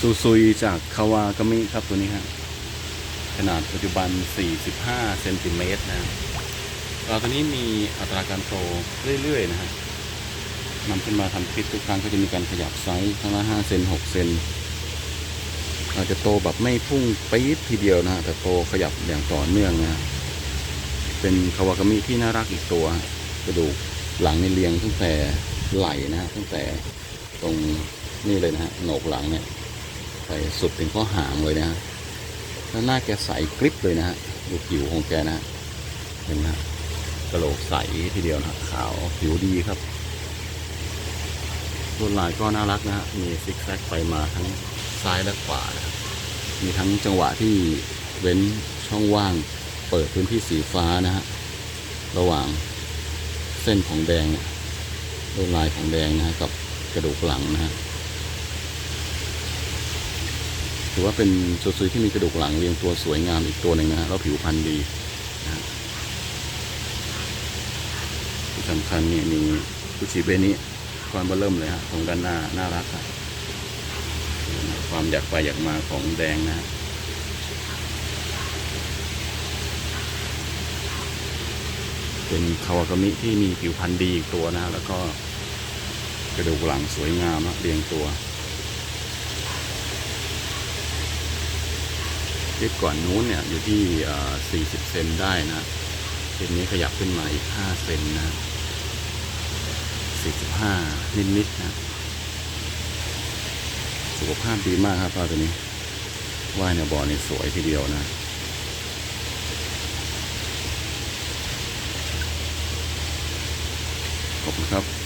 ซูซุยจากคาวากามิครับตัวนี้ฮะขนาดปัจจุบัน 45 เซนติเมตรนะปลาตัวนี้มีอัตราการโตเรื่อย ๆ นะฮะนำขึ้นมาทำคลิปทุกครั้งก็จะมีการขยับไซส์ครั้งละ5เซน6เซนอาจจะโตแบบไม่พุ่งปี๊ดทีเดียวนะฮะแต่โตขยับอย่างต่อเนื่องนะเป็นคาวากามิที่น่ารักอีกตัว กระดูกหลังในเรียงตั้งแต่ไหล่นะฮะตั้งแต่ตรงนี่เลยนะฮะโหนกหลังเนี่ย ไปสุดถึงข้อหางเลยนะฮะแล้วหน้าแกใสกริบเลยนะฮะดูผิวของแกนะฮะเห็นไหมฮะกระโหลกใสทีเดียวนะขาวผิวดีครับลวดลายก็น่ารักนะฮะมีซิกแซกไปมาทั้งซ้ายและขวานะมีทั้งจังหวะที่เว้นช่องว่าง เปิดพื้นที่สีฟ้านะฮะระหว่างเส้นของแดงเนี่ยลวดลายของแดงนะฮะกับกระดูกหลังนะฮะ ถือว่าเป็นโซซุยที่มีกระดูกหลังเรียงตัวสวยงามอีกตัวหนึ่งนะฮะแล้วผิวพรรณดีนะฮะที่สำคัญเนี่ยมีกุชิเบนิความเบอร์เริ่มเลยฮะตรงด้านหน้าน่ารักครับความอยากไปอยากมาของแดงนะฮะเป็นคาวากามิที่มีผิวพรรณดีอีกตัวนะ แล้วก็กระดูกหลังสวยงามอะเรียงตัว คลิปก่อนนู้นเนี่ยอยู่ที่ 40 เซนได้นะคลิปนี้ขยับขึ้นมาอีก 5 เซนนะ 45 นิดๆนะ สุขภาพดีมากครับปลาตัวนี้ว่ายในบ่อนี่สวยทีเดียวนะขอบคุณครับ